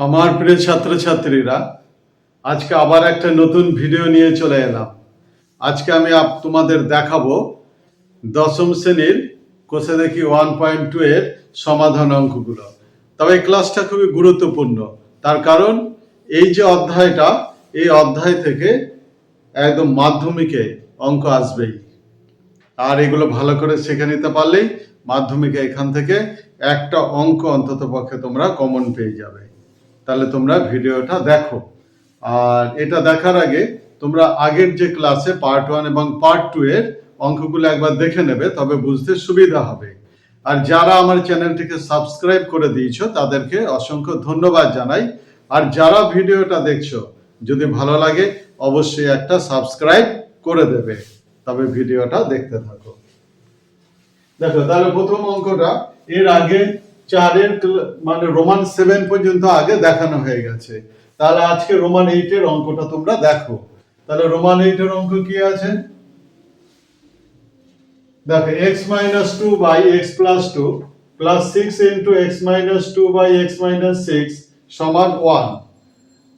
আমার প্রিয় ছাত্রছাত্রীরা, আজকে আবার একটা নতুন ভিডিও নিয়ে চলে এলাম। আজকে আমি তোমাদের দেখাবো দশম শ্রেণির কোষে দেখি ওয়ান পয়েন্ট টু এর সমাধান অঙ্কগুলো। তবে ক্লাসটা খুবই গুরুত্বপূর্ণ। তার কারণ, এই যে অধ্যায়টা, এই অধ্যায় থেকে একদম মাধ্যমিকে অঙ্ক আসবেই। আর এগুলো ভালো করে শিখে নিতে পারলেই মাধ্যমিকে এখান থেকে একটা অঙ্ক অন্তত পক্ষে তোমরা কমন পেয়ে যাবে। তাহলে তোমরা ভিডিওটা দেখো। আর এটা দেখার আগে তোমরা আগের যে ক্লাসে পার্ট ওয়ান এবং পার্ট টু এর অঙ্কগুলো একবার দেখে নেবে, তবে বুঝতে সুবিধা হবে। আর যারা আমার চ্যানেলটিকে সাবস্ক্রাইব করে দিয়েছ, তাদেরকে অসংখ্য ধন্যবাদ জানাই। আর যারা ভিডিওটা দেখছ, যদি ভালো লাগে, অবশ্যই একটা সাবস্ক্রাইব করে দেবে। তবে ভিডিওটা দেখতে থাকো। দেখো, তাহলে প্রথম অঙ্কটা, এর আগে চারের মানে রোমান সেভেন পর্যন্ত আগে দেখানো হয়ে গেছে। তাহলে আজকে রোমান এইটের অঙ্কটা তোমরা দেখো। তাহলে রোমান এইটের অঙ্ক কি আছে? দেখো x minus two by x plus two plus six into x minus two by x minus six সমান ওয়ান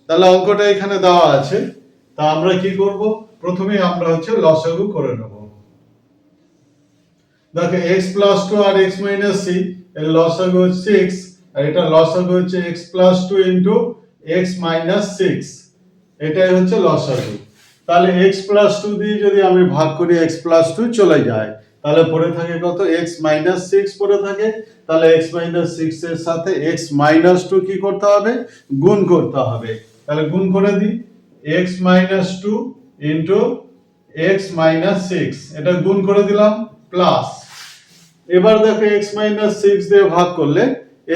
তাহলে অঙ্কটা এখানে দেওয়া আছে। তা আমরা কি করব? প্রথমে আমরা হচ্ছে লসাগু করে নেব। দেখো এক্স প্লাস টু আর এক্স মাইনাস সি এর লসাগু হচ্ছে সিক্স আর এটা লসাগু হচ্ছে x plus two into x minus six এটাই হচ্ছে লসাগু। তাহলে এক্স প্লাস টু দিয়ে যদি আমি ভাগ করি এক্স প্লাস টু চলে যায়, তাহলে পড়ে থাকে কত? এক্স মাইনাস সিক্স পড়ে থাকে। তাহলে এক্স মাইনাস সিক্স এর সাথে এক্স মাইনাস টু কি করতে হবে? গুণ করতে হবে। তাহলে গুণ করে দিই। X minus two into x minus six এটা গুণ করে দিলাম প্লাস এবার দেখো এক্স মাইনাস সিক্স দিয়ে ভাগ করলে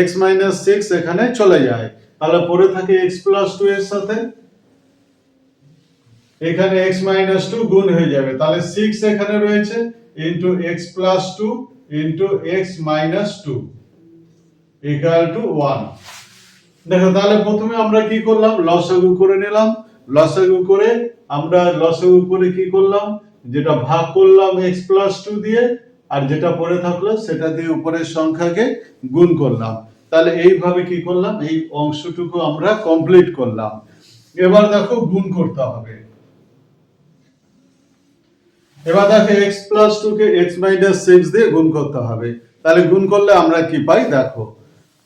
এক্স মাইনাস সিক্স এখানে চলে যায়। তাহলে পরে থাকে এক্স প্লাস টু এর সাথে। এখানে এক্স মাইনাস টু গুণ হয়ে যাবে। তাহলে সিক্স এখানে রয়েছে into x plus two into x minus two equal to one দেখো, তাহলে প্রথমে আমরা কি করলাম? লসাগু করে নিলাম। লসাগু করে আমরা লসাগু করে কি করলাম? যেটা ভাগ করলাম এক্স প্লাস টু দিয়ে আর যেটা পড়ে থাকল সেটা দিয়ে উপরের সংখ্যাকে গুণ করলাম। তাহলে এইভাবে কি করলাম? এই অংশটুকু আমরা কমপ্লিট করলাম। এবার দেখো গুণ করতে হবে। এবার দেখো এক্স প্লাস টু কে এক্স মাইনাস সিক্স দিয়ে গুণ করতে হবে। তাহলে গুণ করলে আমরা কি পাই? দেখো।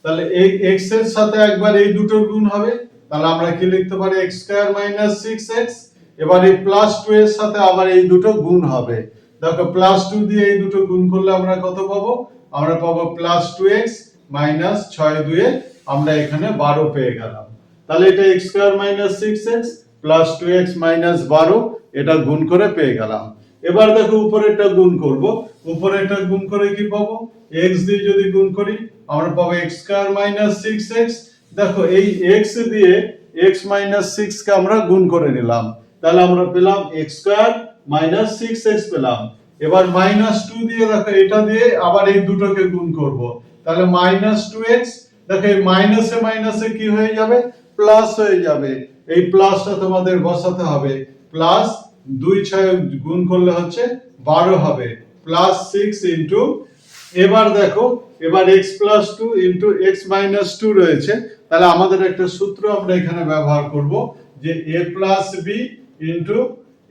তাহলে এই এক্সের সাথে একবার এই দুটোর গুণ হবে। তাহলে আমরা কি লিখতে পারি? X square minus six x এবার এই প্লাস টু এর সাথে আবার এই দুটো গুণ হবে। দেখো প্লাস টু দিয়ে এই দুটো গুণ করলে আমরা কত পাবো? আমরা পাবো প্লাস টু এক্স মাইনাস ছয় দুয়ে আমরা এখানে বারো পেয়ে গেলাম। তাহলে এটা x square minus six x plus two x minus বারো, এটা গুণ করে পেয়ে গেলাম। এবার দেখো, উপরেরটা গুণ করব। উপরেরটা গুণ করে কি পাবো? এক্স দিয়ে যদি গুণ করি, আমরা পাবো x square minus six x দেখো, এই এক্স দিয়ে এক্স মাইনাস সিক্স কে আমরা গুণ করে নিলাম। তাহলে আমরা পেলাম x square minus six x পেলাম। এবার মাইনাস টু দিয়ে দেখো, এটা দিয়ে আবার এই দুটোকে গুণ করব। তাহলে মাইনাস টু এক্স দেখো এই মাইনাসে মাইনাসে কি হয়ে যাবে? প্লাস হয়ে যাবে। এই প্লাসটা তোমাদের বসাতে হবে। প্লাস দুই ছয় গুণ করলে হচ্ছে বারো হবে। প্লাস সিক্স ইন্টু এবার দেখো, এবার x plus two into x minus two রয়েছে। তাহলে আমাদের একটা সূত্র আমরা এখানে ব্যবহার করব যে a plus b into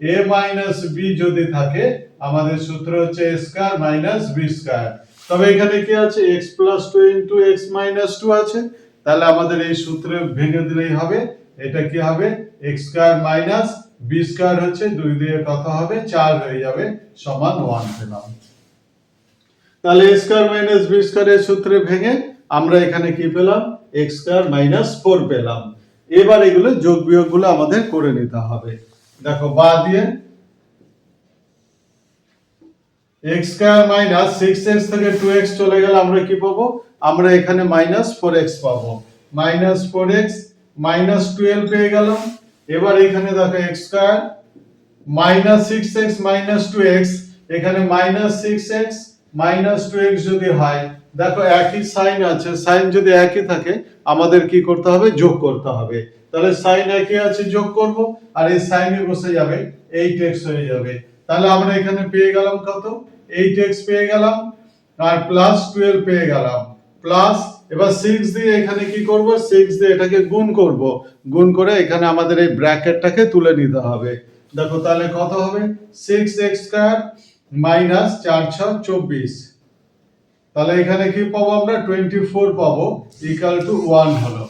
a minus b যদি থাকে, আমাদের সূত্র হচ্ছে a square minus b square তবে এখানে কি আছে? X plus two into x minus two আছে। তাহলে আমাদের এই সূত্রে ভেঙে দিলেই হবে। এটা কি হবে? X square minus b square হচ্ছে দুই দিয়ে কত হবে? চার হয়ে যাবে সমান ওয়ান পেলাম। তাহলে এ স্কয়ার মাইনাস বি স্কয়ারের সূত্রে ভেঙে আমরা এখানে কি পেলাম? এক্স স্কয়ার মাইনাস ফোর পেলাম। এবার এগুলো যোগ বিয়োগগুলো আমাদের করে নিতে হবে। দেখো, বা দিয়ে x square minus six x থেকে টু এক্স চলে গেলে আমরা কি পাবো? আমরা এখানে মাইনাস ফোর এক্স পাবো। Minus four x minus twelve পেয়ে গেলাম। এবার এখানে দেখো x square minus six x minus two x এখানে minus six x minus two x যদি হয়, দেখো একই সাইন আছে। সাইন যদি একই থাকে, আমাদের কি করতে হবে? যোগ করতে হবে। তাহলে সাইন একই আছে, যোগ করব, আর এই সাইনে বসে যাবে এইট এক্স হয়ে যাবে। তাহলে আমরা এখানে পেয়ে গেলাম কত? এইট এক্স পেয়ে গেলাম, আর প্লাস টুয়েলভ পেয়ে গেলাম। প্লাস এবার সিক্স দিয়ে এখানে কি করব? সিক্স দিয়ে এটাকে গুণ করব। গুণ করে এখানে আমাদের এই ব্র্যাকেটটাকে তুলে নিতে হবে। দেখো তাহলে কত হবে? সিক্স এক্স স্কোয়ার মাইনাস চার ছ চব্বিশ। তাহলে এখানে কি পাবো আমরা? টোয়েন্টি ফোর পাবো ইকাল টু ওয়ান হলো।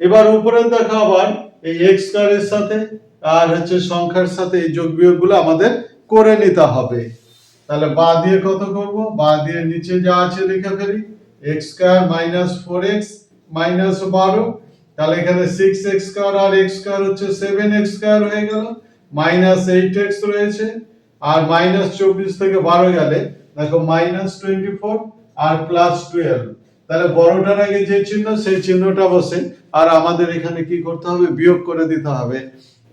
এবার উপরে দেখো আবার এই এক্স স্কোয়ারের সাথে, আর হচ্ছে সংখ্যার সাথে এই যোগ বিয়োগগুলো আমাদের করে নিতে হবে। তাহলে বা দিয়ে কত করব? বা দিয়ে নিচে যা আছে লিখে ফেলি। X square minus four x minus বারো। তাহলে এখানে সিক্স এক্স স্কোয়ার আর এক্স স্কোয়ার হচ্ছে সেভেন এক্স স্কোয়ার হয়ে গেল। মাইনাস এইট এক্স রয়েছে। আর মাইনাস চব্বিশ থেকে বারো গেলে, দেখো মাইনাস টোয়েন্টি ফোর আর প্লাস টুয়েলভ তাহলে বড়টার আগে যে চিহ্ন, সেই চিহ্নটা বসে। আর আমাদের এখানে কি করতে হবে? বিয়োগ করে দিতে হবে।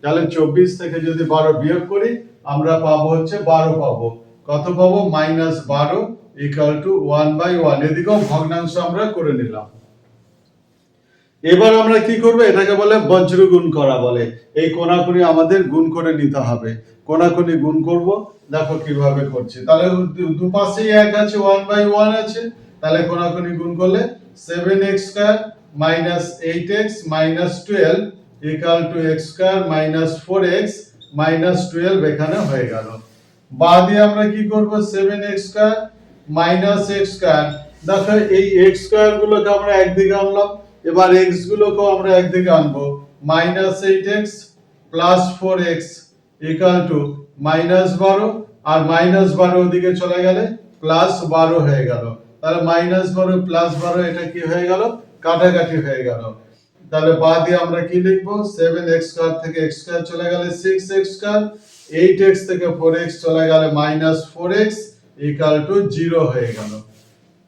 তাহলে চব্বিশ থেকে যদি বারো বিয়োগ করি, আমরা পাবো হচ্ছে বারো পাবো। কত পাবো? মাইনাস বারো equal to one by one এদিকেও ভগ্নাংশ আমরা করে নিলাম। এবার আমরা কি করব? এটাকে বলে বজ্র গুণ করা বলে। এই কোনাকুনি আমাদের গুণ করে নিতে হবে। কোনাকুনি গুণ করব। দেখো কীভাবে করছি। তাহলে দুপাশেই এক আছে ওয়ান বাই ওয়ান আছে। তাহলে কোনাকুনি গুণ করলে seven x square minus eight x minus twelve equal to x square minus four x minus twelve এখানে হয়ে গেল। বা দিয়ে আমরা কি করব? Seven x square minus x square দেখো এই এক্স স্কোয়ার গুলোকে আমরা একদিকে আনলাম, এবার এক্স গুলোকেও আমরা একদিকে আনব। Minus eight x plus four x equal to minus বারো, আর মাইনাস বারো ওদিকে চলে গেলে প্লাস বারো হয়ে গেল। তাহলে মাইনাস বারো প্লাস বারো, এটা কি হয়ে গেল? কাটাকাটি হয়ে গেল। তাহলে বাদ দিয়ে আমরা কি লিখব? সেভেন এক্স স্কোয়ার থেকে এক্স স্কোয়ার চলে গেলে six x square eight x থেকে ফোর এক্স চলে গেলে minus four x equal to zero হয়ে গেল।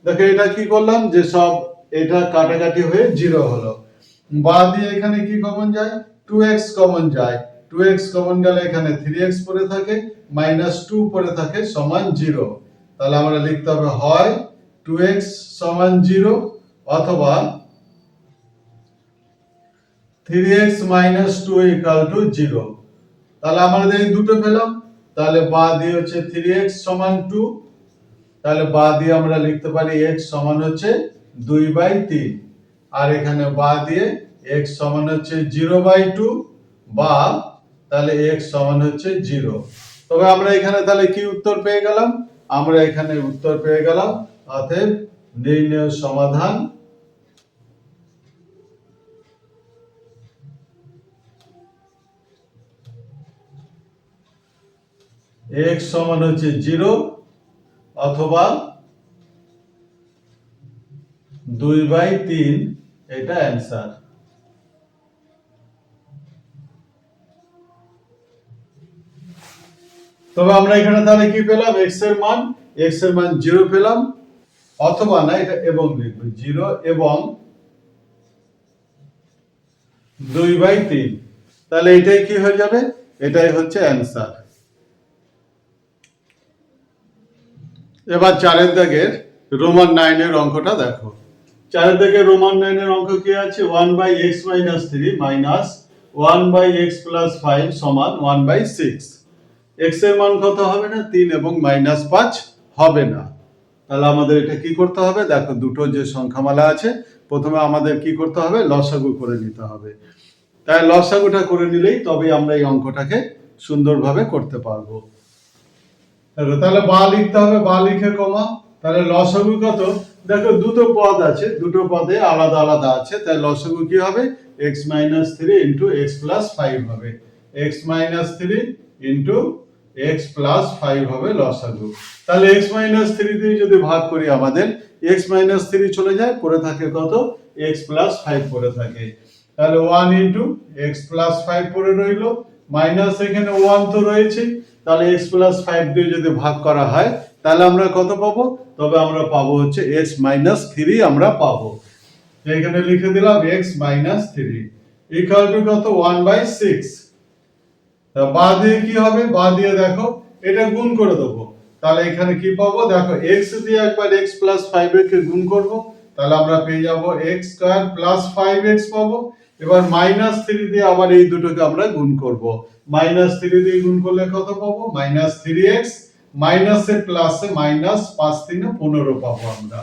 দেখো, এটা কি করলাম? যে সব এটা কাটাকাটি হয়ে জিরো হলো। বাদ দিয়ে এখানে কি কমন যায়? টু এক্স কমন যায়। টু এক্স কমন গেলে এখানে থ্রি এক্স পরে থাকে মাইনাস টু পরে থাকে সমান জিরো তাহলে আমরা লিখতে হবে হয় টু এক্স সমান জিরো অথবা three x minus two equal to zero তাহলে আমাদের এই দুটো পেলাম, তাহলে বা দিয়ে হচ্ছে থ্রি এক্স সমান টু তাহলে বা দিয়ে আমরা লিখতে পারি এক্স সমান হচ্ছে দুই বাই তিন। আর এখানে বা দিয়ে এক্স সমান হচ্ছে জিরো বাই টু বা তাহলে এক্স সমান হচ্ছে জিরো তবে আমরা এখানে তাহলে কি উত্তর পেয়ে গেলাম? আমরা এখানে উত্তর পেয়ে গেলাম অতএব নির্ণয় সমাধান। এক্স সমান হচ্ছে জিরো অথবা দুই বাই তিন, এটা অ্যান্সার। তবে আমরা এখানে তাহলে কি পেলাম? এক্সের মান, এক্সের মান জিরো পেলাম। অথবা না, এটা এবং লিখব। জিরো এবং দুই বাই তিন। তাহলে এটাই কি হয়ে যাবে? এটাই হচ্ছে অ্যান্সার। এবার চারের দাগের রোমান নাইনের অঙ্কটা দেখো। চারের দাগের রোমান নাইনের অঙ্ক কি আছে? One by x minus three minus one by x plus five সমান ওয়ান বাই সিক্স। এক্সের মান কত হবে না? তিন এবং মাইনাস পাঁচ হবে না। তাহলে আমাদের এটা কি করতে হবে? দেখো, দুটো যে সংখ্যামালা আছে, প্রথমে আমাদের কি করতে হবে? লসাগু করে নিতে হবে। তাই লসাগুটা করে নিলেই তবে আমরা এই অঙ্কটাকে সুন্দরভাবে করতে পারব। তাহলে বা লিখতে হবে, বা লিখে কমা। তাহলে লসাগু কত? দেখো, দুটো পদ আছে, দুটো পদে আলাদা আলাদা আছে। তাই লসাগু কি হবে? X minus three into x plus five হবে। X minus three into x plus five হবে লসাগু তাহলে এক্স মাইনাস থ্রি দিয়ে যদি ভাগ করি আমাদের এক্স মাইনাস থ্রি চলে যায়, পড়ে থাকে কত? এক্স প্লাস ফাইভ পড়ে থাকে। তাহলে one into x plus five পড়ে রইল। মাইনাস এখানে ওয়ান তো রয়েছে। তাহলে এক্স প্লাস ফাইভ দিয়ে যদি ভাগ করা হয়, তাহলে আমরা কত পাবো? তবে আমরা পাবো হচ্ছে এক্স মাইনাস থ্রি আমরা পাবো। এখানে লিখে দিলাম x minus three equal to কত? ওয়ান বাই সিক্স বা দিয়ে কি হবে? বা দিয়ে দেখো, এটা গুণ করে দেবো। তাহলে এখানে কি পাবো? দেখো এক্স দিয়ে একবার এক্স প্লাস ফাইভ কে গুণ করব। তাহলে আমরা পেয়ে যাব x square plus five x পাবো। এবার মাইনাস থ্রি দিয়ে আবার এই দুটোকে আমরা গুণ করব। মাইনাস থ্রি দিয়ে গুণ করলে কত পাবো? মাইনাস থ্রি এক্স মাইনাসে প্লাসে মাইনাস পাঁচ তিনে পনেরো পাবো আমরা।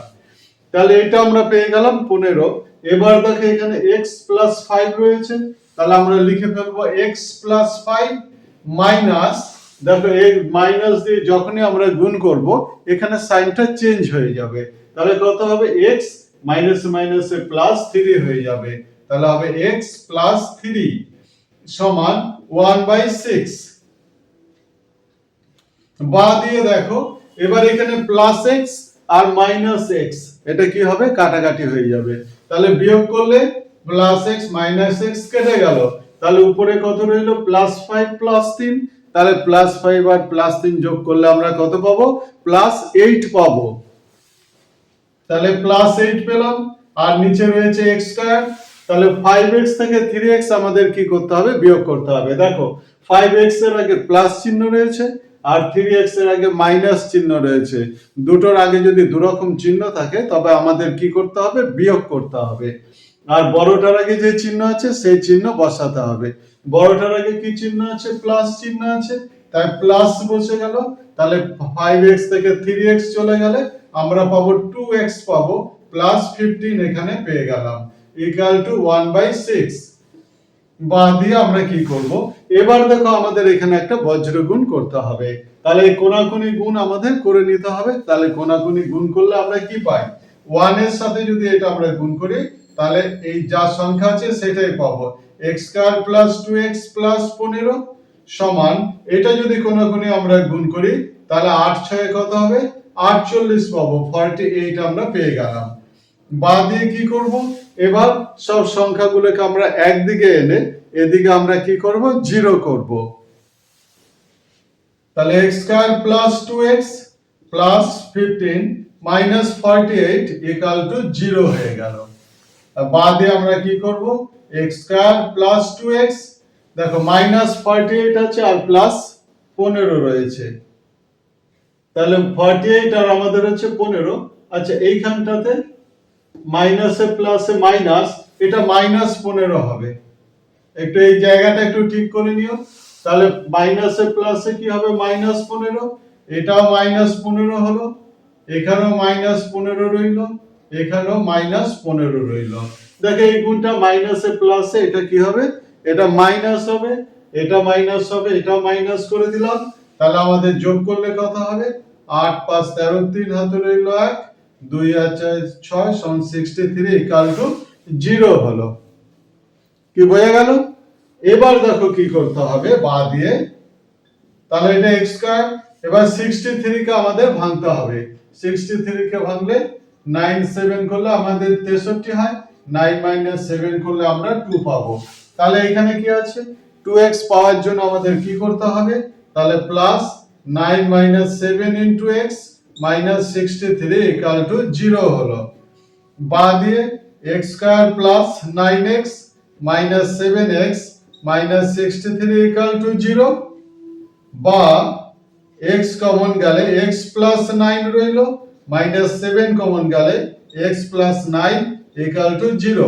তাহলে এটা আমরা পেয়ে গেলাম পনেরো। এবার দেখো এখানে এক্স প্লাস ফাইভ রয়েছে। তাহলে আমরা লিখে ফেলব এক্স প্লাস ফাইভ মাইনাস দেখো এই মাইনাস দিয়ে যখনই আমরা গুণ করব, এখানে সাইনটা চেঞ্জ হয়ে যাবে। তাহলে কত হবে? এক্স মাইনাস মাইনাসে প্লাস থ্রি হয়ে যাবে। তাহলে হবে এক্স প্লাস থ্রি সমান ওয়ান বাই সিক্স বা দিয়ে দেখো, এবার এখানে প্লাস এক্স আর মাইনাস এক্স এটা কি হবে? কাটাকাটি হয়ে যাবে। তাহলে বিয়োগ করলে প্লাস এক্স মাইনাস এক্স কেটে গেল। তাহলে উপরে কত রইল? প্লাস ফাইভ প্লাস তিন। তাহলে প্লাস ফাইভ আর প্লাস তিন যোগ করলে আমরা কত পাবো? প্লাস এইট পাবো। তাহলে প্লাস এইট পেলাম। আর নিচে রয়েছে এক্স স্কয়ার তাহলে ফাইভ এক্স থেকে থ্রি এক্স আমাদের কি করতে হবে? বিয়োগ করতে হবে। দেখো ফাইভ এক্সের আগে প্লাস চিহ্ন রয়েছে, আর থ্রি এক্সের আগে মাইনাস চিহ্ন রয়েছে। দুটোর আগে যদি দুরকম চিহ্ন থাকে, তবে আমাদের কি করতে হবে? বিয়োগ করতে হবে। আর বড়টার আগে যে চিহ্ন আছে, সেই চিহ্ন বসাতে হবে। বড়টার আগে কি চিহ্ন আছে? প্লাস চিহ্ন আছে। তাই প্লাস বসে গেল। তাহলে ফাইভ এক্স থেকে থ্রি এক্স চলে গেলে আমরা পাবো টু এক্স পাবো। প্লাস ফিফটিন এখানে পেয়ে গেলাম। Equal to one by six বা দিয়ে আমরা কি করব? এবার দেখো আমাদের এখানে একটা বজ্র গুণ করতে হবে। তাহলে এই কোনাকুনি গুণ আমাদের করে নিতে হবে। তাহলে কোনাকুনি গুণ করলে আমরা কি পাই? ওয়ানের সাথে যদি এটা আমরা গুণ করি তাহলে এই যা সংখ্যা আছে সেটাই পাবো। X square plus two x plus পনেরো সমান, এটা যদি কোনাকুনি আমরা গুণ করি, তাহলে আট ছয় কত হবে? আটচল্লিশ পাবো ফর্টি এইট আমরা পেয়ে গেলাম। বা দিয়ে কি করব? এবার সব সংখ্যাগুলোকে আমরা একদিকে এনে এদিকে আমরা কি করব? জিরো করব। তাহলে x square plus two x plus fifteen minus forty eight equal to zero হয়ে গেল। আর বা আমরা কি করব? X square plus two x দেখো মাইনাস ফর্টি এইট আছে আর প্লাস পনেরো রয়েছে। তাহলে ফর্টি এইট আর আমাদের হচ্ছে পনেরো। আচ্ছা এইখানটাতে মাইনাসে প্লাসে মাইনাস এটা মাইনাস পনেরো হবে। একটু এই জায়গাটা একটু ঠিক করে নিও। তাহলে মাইনাসে প্লাসে কি হবে? মাইনাস পনেরো। এটাও মাইনাস পনেরো হলো। এখানেও মাইনাস পনেরো রইল। এখানেও মাইনাস পনেরো রইল। দেখো এই গুণটা মাইনাসে প্লাসে এটা কি হবে? এটা মাইনাস হবে, এটা মাইনাস হবে এটা মাইনাস করে দিলাম। তাহলে আমাদের যোগ করলে কত হবে? আট, পাঁচ, তেরো, তিন হাতে রইল এক, দুই আর চার, ছয় সন sixty three equal to zero হলো। কি বোঝা গেল? এবার দেখো কি করতে হবে, বা দিয়ে। তাহলে এটা এক্স স্কয়ার এবার সিক্সটি থ্রি কে আমাদের ভাঙতে হবে। সিক্সটি থ্রি কে ভাঙলে নাইন সেভেন করলে আমাদের তেষট্টি হয়, নাইন মাইনাস সেভেন করলে আমরা টু পাবো। তাহলে এখানে কি আছে? টু এক্স পাওয়ার জন্য আমাদের কি করতে হবে? তাহলে plus nine minus seven into x minus sixty three equal to zero হলো। বা দিয়ে x square plus nine x minus seven x minus sixty three equal to zero বা এক্স কমন গেলে এক্স প্লাস নাইন রইল minus seven common গেলে x plus nine equal to zero.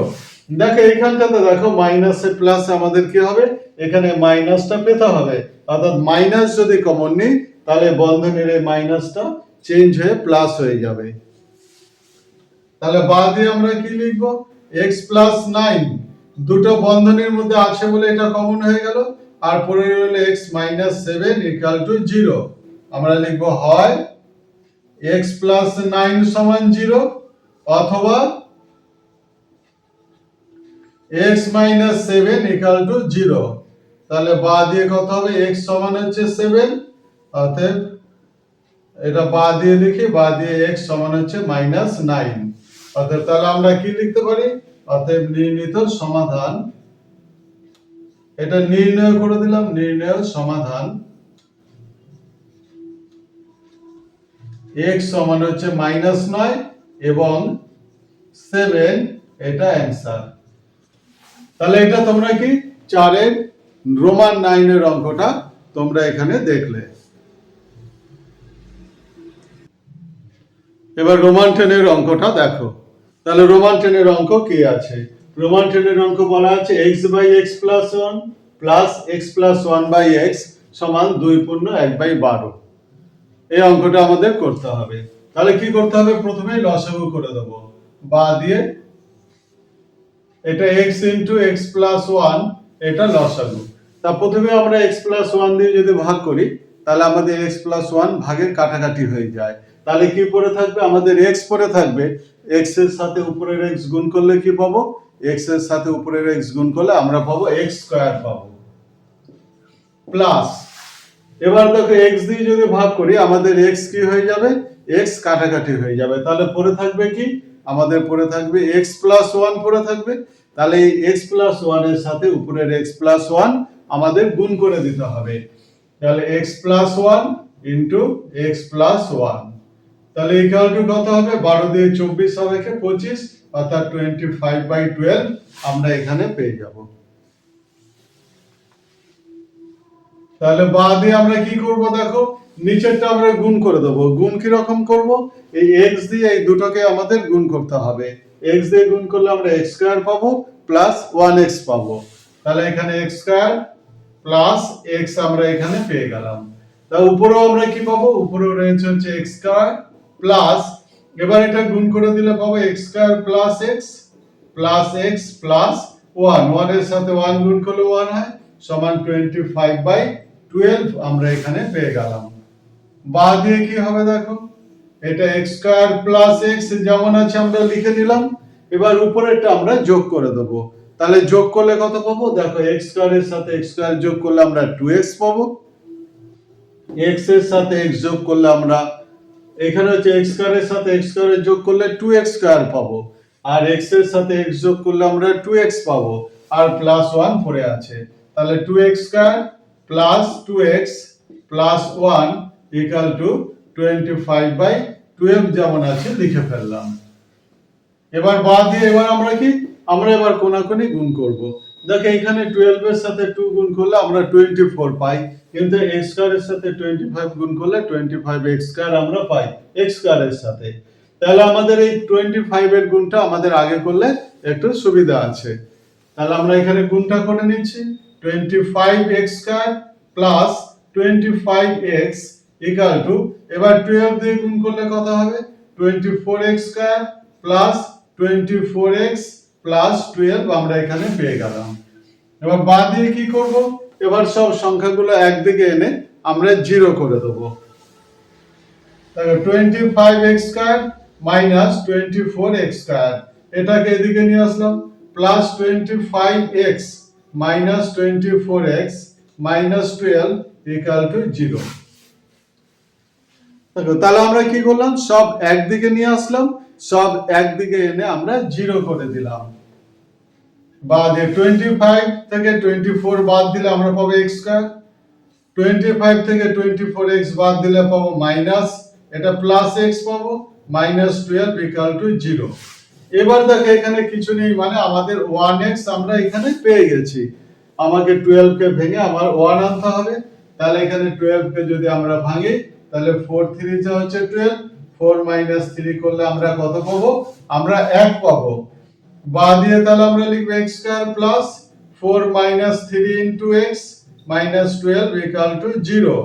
দেখো, এইখানটাতে দেখো, মাইনাসে প্লাস আমাদের কি হবে? এখানে মাইনাসটা পেতে হবে। অর্থাৎ মাইনাস যদি কমন নিই, তাহলে বন্ধনীর এই মাইনাসটা চেঞ্জ হয়ে প্লাস হয়ে যাবে। তাহলে বাদ দিয়ে আমরা কি লিখব? X plus nine. দুটো বন্ধনীর মধ্যে আছে বলে এটা কমন হয়ে গেল। আর পরে রইল x minus seven equal to zero. আমরা লিখব হয় এক্স প্লাস নাইন সমান জিরো অথবা x minus seven equal to zero তাহলে বা দিয়ে কত হবে? এক্স সমান হচ্ছে সেভেন অতএব এটা বা দিয়ে লিখি, বা দিয়ে এক্স সমান হচ্ছে মাইনাস নাইন অতএব তাহলে আমরা কি লিখতে পারি? অতএব নির্ণীত সমাধান। এটা নির্ণয় করে দিলাম নির্ণয় সমাধান। X সমান হচ্ছে মাইনাস নয় এবং সেভেন এটা অ্যান্সার তাহলে এটা তোমরা কি? চারের রোমান নাইনের অঙ্কটা তোমরা এখানে দেখলে। এবার রোমান টেনের অঙ্কটা দেখো। তাহলে রোমান টেনের অঙ্ক কি আছে? রোমান টেনের অঙ্ক বলা আছে x by x plus one plus x plus one by x সমান দুই পূর্ণ এক বাই বারো। এই অঙ্কটা আমাদের করতে হবে। তাহলে কি করতে হবে? প্রথমে লসাগু করে দেবো। বা দিয়ে এটা x into x plus one এটা লসাগু। তা প্রথমে আমরা এক্স প্লাস ওয়ান দিয়ে যদি ভাগ করি, তাহলে আমাদের এক্স প্লাস ওয়ান ভাগের কাটাকাটি হয়ে যায়। তাহলে কি পড়ে থাকবে? আমাদের এক্স পড়ে থাকবে। এক্সের সাথে উপরের এক্স গুণ করলে কি পাবো? এক্সের সাথে উপরের এক্স গুণ করলে আমরা পাবো এক্স স্কোয়ার পাবো। প্লাস এবার দেখো এক্স দিয়ে যদি ভাগ করি, আমাদের এক্স কি হয়ে যাবে? এক্স কাটাকাটি হয়ে যাবে। তাহলে পড়ে থাকবে কি? আমাদের পড়ে থাকবে এক্স প্লাস ওয়ান পড়ে থাকবে। তাহলে এই এক্স প্লাস ওয়ানের সাথে উপরের এক্স প্লাস ওয়ান আমাদের গুণ করে দিতে হবে। তাহলে x plus one into x plus one তাহলে ইকাল টু কত হবে? বারো দিয়ে চব্বিশ হবে পঁচিশ। অর্থাৎ টোয়েন্টি ফাইভ বাই টুয়েলভ আমরা এখানে পেয়ে যাব। তাহলে বা দিয়ে আমরা কি করব দেখো? নিচেরটা আমরা গুণ করে দেবো। গুণ কি রকম করব? এই এক্স দিয়ে এই দুটোকে আমাদের গুণ করতে হবে। এক্স দিয়ে গুণ করলে আমরা এক্স স্কয়ার পাবো প্লাস ওয়ান এক্স পাবো। তাহলে এখানে এক্স স্কয়ার প্লাস এক্স আমরা এখানে পেয়ে গেলাম। তা উপরেও আমরা কি পাবো? উপরেও রয়েছে হচ্ছে এক্স স্কয়ার প্লাস এবার এটা গুণ করে দিলে পাবো x square plus x plus x plus one ওয়ানের সাথে ওয়ান গুণ করলে ওয়ান হয়, সমান টোয়েন্টি ফাইভ বাই টুয়েলভ আমরা এখানে পেয়ে গেলাম। বা দিয়ে কি হবে দেখো? এটা এক্স স্কয়ার প্লাস এক্স যেমন আছে আমরা লিখে নিলাম। এবার উপরেরটা আমরা যোগ করে দেবো। তাহলে যোগ করলে কত পাবো? দেখো এক্স স্কয়ারের সাথে এক্স স্কয়ার যোগ করলে আমরা টু এক্স পাবো। এক্সের সাথে এক্স যোগ করলে আমরা, এখানে হচ্ছে এক্স স্কয়ারের সাথে এক্স স্কয়ারের যোগ করলে টু এক্স স্কয়ার পাবো। আর এক্সের সাথে এক্স যোগ করলে আমরা টু এক্স পাবো। আর প্লাস ওয়ান পড়ে আছে। তাহলে two x square plus two x plus one equal to twenty five by twelve যেমন আছে, লিখে ফেললাম। এবার বাদ দিয়ে এবার আমরা কি? আমরা এবার কোনাকুনি গুণ করব। দেখো এখানে 12 এর সাথে 2 গুণ করলে আমরা 24 পাই, কিন্তু x স্কয়ারের সাথে 25 গুণ করলে 25 x স্কয়ার আমরা পাই, x স্কয়ারের সাথে। তাহলে আমাদের এই 25 এর গুণটা আমাদের আগে করলে একটু সুবিধা আছে। তাহলে আমরা এখানে গুণটা করে নিচ্ছি 25 x square plus 25 x equal to এবার 12 দিয়ে গুণ করলে কত হবে? 24 x square plus 24 x plus 12 আমরা এখানে পেয়ে গেলাম। এবার বাদ দিয়ে কি করব? এবার সব সংখ্যাগুলো একদিকে এনে আমরা জিরো করে দেবো। তাহলে 25x square minus 24x square এটাকে এদিকে নিয়ে আসলাম plus 25x minus 24x minus 12 equal to 0 দেখো, তাহলে আমরা কি করলাম? সব একদিকে নিয়ে আসলাম, সব একদিকে এনে আমরা জিরো করে দিলাম। বাদে 25 থেকে 24 বাদ দিলে আমরা পাবো x স্কয়ার 25 থেকে 24x বাদ দিলে পাবো মাইনাস এটা প্লাস x পাবো মাইনাস 12 ইকুয়াল টু 0 এবার দেখো, এখানে কিছু নেই মানে আমাদের 1x আমরা এখানে পেয়ে গেছি। আমাকে 12 কে ভেঙে আমার ওয়ান আনতে হবে। তাহলে এখানে 12 কে যদি আমরা ভাঙি, তাহলে 4 3 যা হচ্ছে 12 4 মাইনাস থ্রি করলে আমরা কত পাবো? আমরা 1 পাবো। বা দিয়ে তাহলে আমরা লিখব x square plus four minus 3 into x minus 12 equal to zero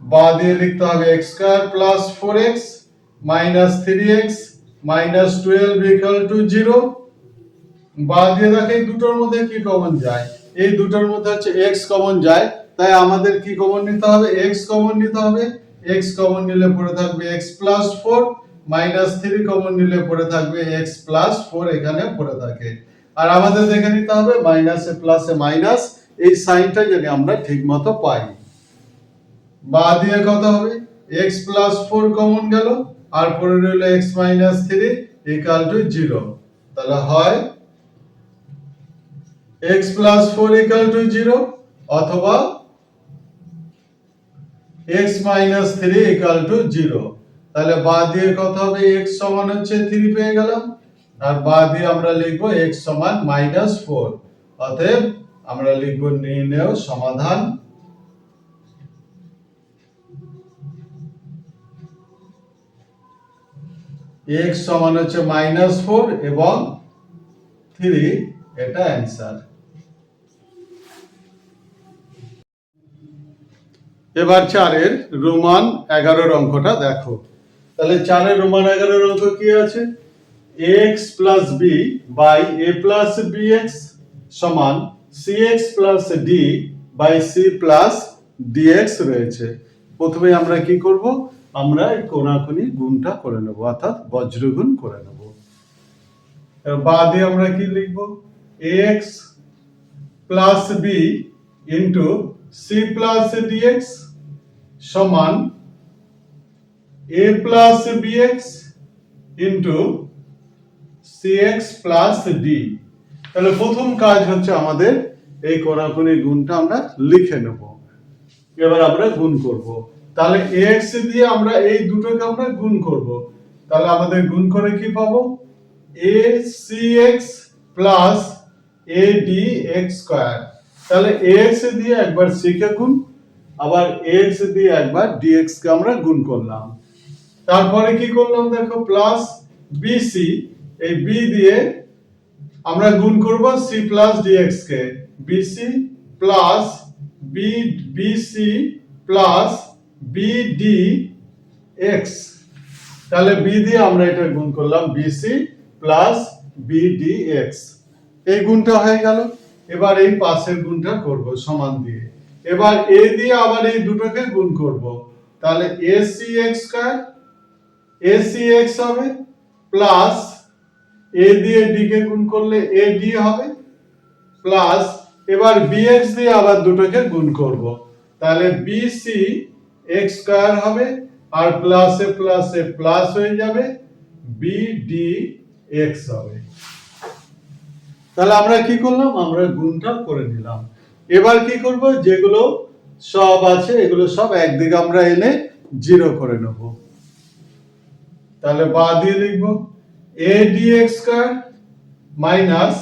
বা দিয়ে লিখতে হবে x square plus four x minus three x minus 12 equal to 0 বা দিয়ে দেখো দুটোর মধ্যে কি কমন যায়? এই দুটোর মধ্যে হচ্ছে x কমন যায়, তাই আমাদের কি কমন নিতে হবে? x কমন নিতে হবে। x কমন নিলে পড়ে থাকবে x প্লাস 4 মাইনাস 3 কমন নিলে পড়ে থাকবে x প্লাস 4 এখানে পড়ে থাকে। আর আমাদের দেখে নিতে হবে মাইনাসে প্লাসে মাইনাস এই সাইনটা যদি আমরা ঠিকমতো পাই। বা দিয়ে কত হবে? x প্লাস 4 কমন গেল, আর পড়ে রইল x মাইনাস 3 ইকুয়াল টু 0 তাহলে হয় x প্লাস 4 ইকুয়াল টু 0 অথবা x মাইনাস 3 ইকুয়াল টু 0 তাহলে বা দিয়ে কত হবে? X সমান হচ্ছে 3 পেয়ে গেলাম। আর বা দিয়ে আমরা লিখব x সমান মাইনাস 4 অতএব আমরা লিখব নির্ণয় সমাধান। X সমান হচ্ছে মাইনাস 4 এবং 3 এটা অ্যান্সার এবার চারের রোমান এগারোর অঙ্কটা দেখো। তাহলে চারের রোমান এগারোর অঙ্ক কি আছে? X plus b by a plus b x সমান c x plus d by c plus d x রয়েছে। প্রথমে আমরা কি করব? আমরা এই কোনাকুনি গুণটা করে নেব, অর্থাৎ বজ্রগুণ করে নেব। এবার বাদে আমরা কি লিখব? X plus b into c plus d x সমান a plus b x into c x plus d তাহলে প্রথম কাজ হচ্ছে আমাদের এই কোনাকুনি গুণটা আমরা লিখে নেব। এবার আমরা গুণ করব। তাহলে এক্স দিয়ে আমরা এই দুটোকে আমরা গুণ করব। তাহলে আমাদের গুণ করে কি পাবো? A c x plus a d x square তাহলে এক্স দিয়ে একবার সি কে গুণ, আবার এক্স দিয়ে একবার ডিএক্স কে আমরা গুণ করলাম। তারপরে কি করলাম দেখো প্লাস বিসি এই বি দিয়ে আমরা গুণ করব সি প্লাস ডিএক্স কে। B c plus b b c plus b d x তাহলে বি দিয়ে আমরা এটা গুণ করলাম বিসি প্লাস বিডি এক্স এই গুণটা হয়ে গেল। এবার এই পাশের গুণটা করব সমান দিয়ে। এবার এ দিয়ে আবার এই দুটোকে গুণ করব। তাহলে A C X square A C X হবে প্লাস এ দিয়ে ডি কে গুণ করলে এ ডি হবে প্লাস এবার বিএক্স দিয়ে আবার দুটোকে গুণ করব। তাহলে বিসি এক্স স্কয়ার হবে আর প্লাসে প্লাসে প্লাস হয়ে যাবে বিডি এক্স হবে। তাহলে আমরা কি করলাম? আমরা গুণটা করে নিলাম। এবার কি করব? যেগুলো সব আছে, এগুলো সব একদিকে আমরা এনে জিরো করে নেব। তাহলে বা দিয়ে লিখব, a d x square minus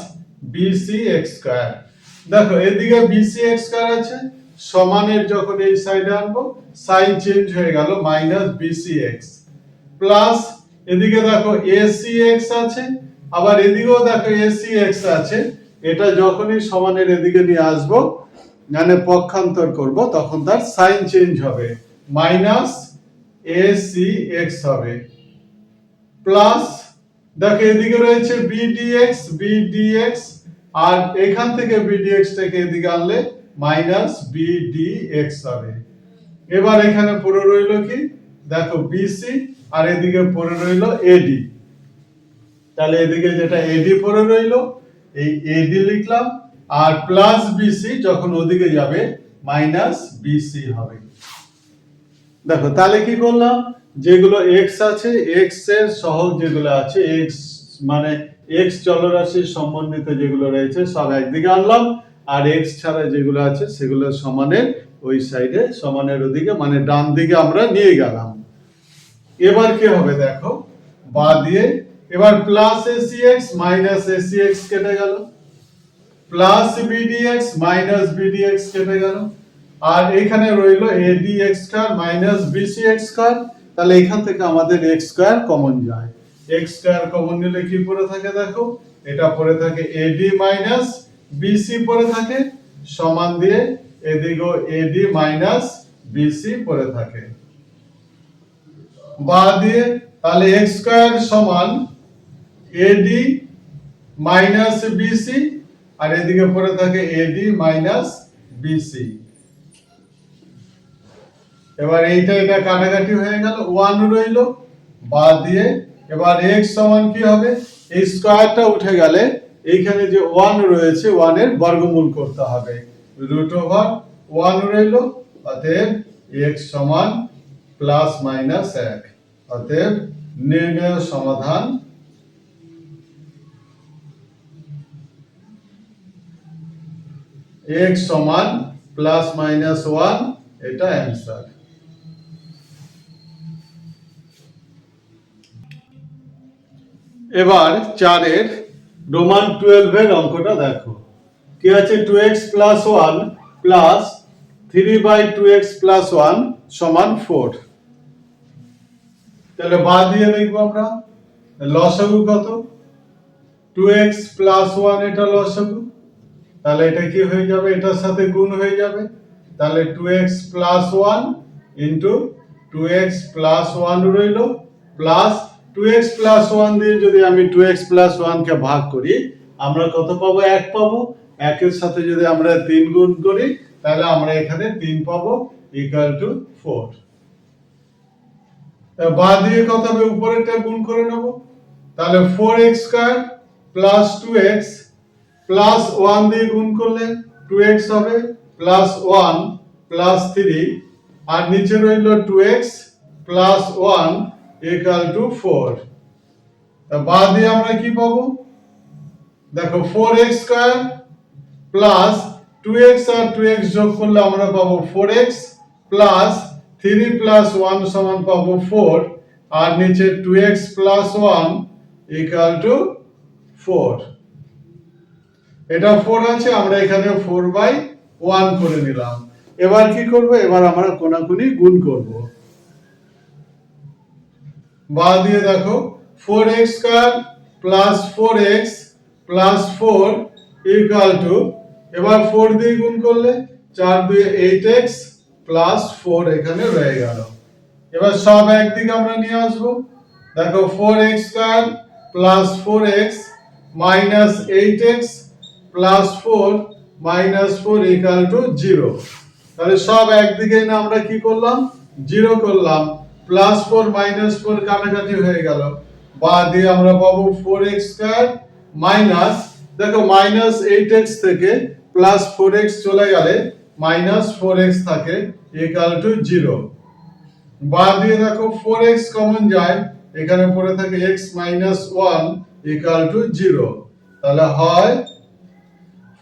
b c x square. দেখো, এদিকে বিসি এক্স স্কয়ার আছে, সমানের যখন এই সাইডে আনব, সাইন চেঞ্জ হয়ে গেল, মাইনাস বিসি এক্স। প্লাস এদিকে দেখো এসি এক্স আছে আবার এদিকেও দেখো এসি এক্স আছে। এটা যখনই সমানের এদিকে নিয়ে আসব মানে পক্ষান্তর করব, তখন তার সাইন চেঞ্জ হবে। মাইনাস এসি এক্স হবে। প্লাস, দেখো এদিকে রয়েছে বিডিএক্স বিডিএক্স আর এখান থেকে বিডিএক্স থেকে এদিকে আনলে মাইনাস বিডিএক্স হবে। এবার এখানে পড়ে রইল কি? দেখো বিসি আর এদিকে পড়ে রইল এডি তাহলে এদিকে যেটা এডি পড়ে রইল, এই এডি লিখলাম, আর প্লাস বিসি যখন ওদিকে যাবে মাইনাস বিসি হবে। দেখো, তাহলে কি করলাম? যেগুলো এক্স আছে এক্সের সহগ যেগুলো আছে এক্স মানে এক্স চলরাশির সম্বন্ধিত যেগুলো রয়েছে, সব একদিকে আনলাম, আর এক্স ছাড়া যেগুলো আছে, সেগুলো সমানের ওই সাইডে সমানের ওদিকে মানে ডান দিকে আমরা নিয়ে গেলাম। এবার কি হবে দেখো? বা দিয়ে এবার plus a c x minus a c x কেটে গেল। প্লাস বিডিএক্স মাইনাস বিডিএক্স কেটে গেল। আর এখানে রইল a d x square minus b c x square তাহলে এখান থেকে আমাদের এক্স স্কয়ার কমন যায়। এক্স স্কয়ার কমন নিলে কি পড়ে থাকে দেখো? এটা পড়ে থাকে এডি মাইনাস বিসি পড়ে থাকে। সমান দিয়ে এদিকেও এডি মাইনাস বিসি পড়ে থাকে। বা দিয়ে তাহলে এক্স স্কয়ার সমান এডি মাইনাস বিসি আর এদিকে পড়ে থাকে এডি মাইনাস বিসি এবার এইটা, এটা কাটাকাটি হয়ে গেল ওয়ান রইল দিয়ে এবার এক্স সমান কি হবে? এই স্কোয়ারটা উঠে গেলে এইখানে যে ওয়ান রয়েছে ওয়ানের বর্গমূল করতে হবে। রুট ওভার ওয়ান রইল, অতএব এক্স সমান প্লাস মাইনাস এক। অতএব নির্ণয় সমাধান এক্স সমান প্লাস মাইনাস ওয়ান এটা অ্যান্সার এবার চারের রোমান টুয়েলভের অঙ্কটা দেখো। কি আছে? Two x plus one plus three by two x plus one সমান ফোর তাহলে বাদ দিয়ে দেখব আমরা। লসাগু কত? টু এক্স প্লাস ওয়ান এটা লসাগু। তাহলে এটা কি হয়ে যাবে? এটার সাথে গুণ হয়ে যাবে। তাহলে two x plus one into two x plus one রইল। Plus two x plus one দিয়ে যদি আমি টু এক্স প্লাস ওয়ানকে ভাগ করি, আমরা কত পাবো? এক পাবো। একের সাথে যদি আমরা তিন গুণ করি, তাহলে আমরা এখানে তিন পাবো ইকুয়াল টু ফোর বা দিয়ে কত হবে? উপরেরটা গুণ করে নেব। তাহলে four x square plus two x plus one দিয়ে গুণ করলে টু এক্স হবে প্লাস ওয়ান প্লাস থ্রি আর নিচে রইল two x plus one equal to four বা দিয়ে আমরা কি পাবো? দেখো four x square plus two x আর টু এক্স যোগ করলে আমরা পাবো four x plus three plus one সমান পাবো ফোর আর নিচে two x plus one equal to four এটা ফোর আছে, আমরা এখানে ফোর বাই ওয়ান করে নিলাম। এবার কি করব? এবার আমরা কোনাকুনি গুণ করব। বা দিয়ে দেখো four x square plus four x plus four equal to এবার ফোর দিয়ে গুণ করলে চার দুই এইট এক্স প্লাস ফোর এখানে রয়ে গেল। এবার সব একদিকে আমরা নিয়ে আসব। দেখো four x square plus four x minus eight x plus four minus four equal to zero তাহলে সব একদিকে না আমরা কি করলাম? জিরো করলাম। প্লাস ফোর মাইনাস ফোর কাটাকাটি হয়ে গেল। বা দিয়ে আমরা পাবো ফোর এক্স স্কোয়ার মাইনাস দেখো মাইনাস এইট এক্স থেকে প্লাস ফোর এক্স চলে গেলে মাইনাস ফোর এক্স থাকে ইকাল টু জিরো বা দিয়ে দেখো ফোর এক্স কমন যায়, এখানে পড়ে থাকে x minus one equal to zero তাহলে হয়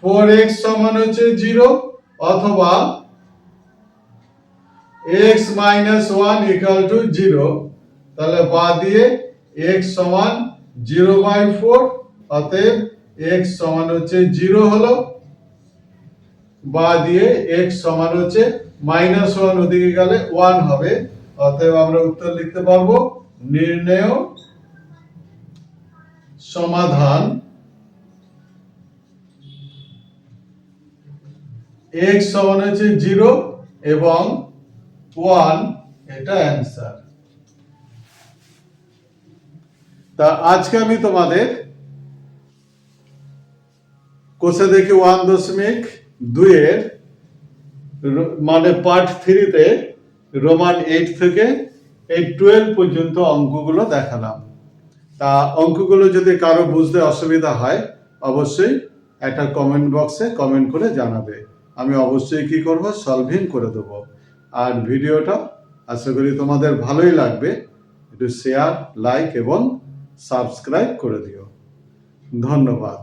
ফোর এক্স সমান হচ্ছে জিরো অথবা x minus one equal to zero, তাহলে বা দিয়ে এক্স সমান জিরো বাই ফোর, অতএব এক্স সমান হচ্ছে জিরো হলো বা দিয়ে এক্স সমান হচ্ছে মাইনাস ওয়ান ওদিকে গেলে ওয়ান হবে, অতএব আমরা উত্তর লিখতে পারব, নির্ণয় সমাধান এক্স সমান হচ্ছে জিরো এবং ওয়ান এটা অ্যান্সার তা আজকে আমি তোমাদের কোষে দেখি ওয়ান দশমিক দুইয়ের মানে পার্ট থ্রিতে রোমান এইট থেকে এই টুয়েলভ পর্যন্ত অঙ্কগুলো দেখালাম। তা অঙ্কগুলো যদি কারও বুঝতে অসুবিধা হয়, অবশ্যই একটা কমেন্ট বক্সে কমেন্ট করে জানাবে। আমি অবশ্যই কি করব? সলভিং করে দেবো। আর ভিডিওটা আশা করি তোমাদের ভালোই লাগবে। একটু শেয়ার লাইক এবং সাবস্ক্রাইব করে দিও। ধন্যবাদ।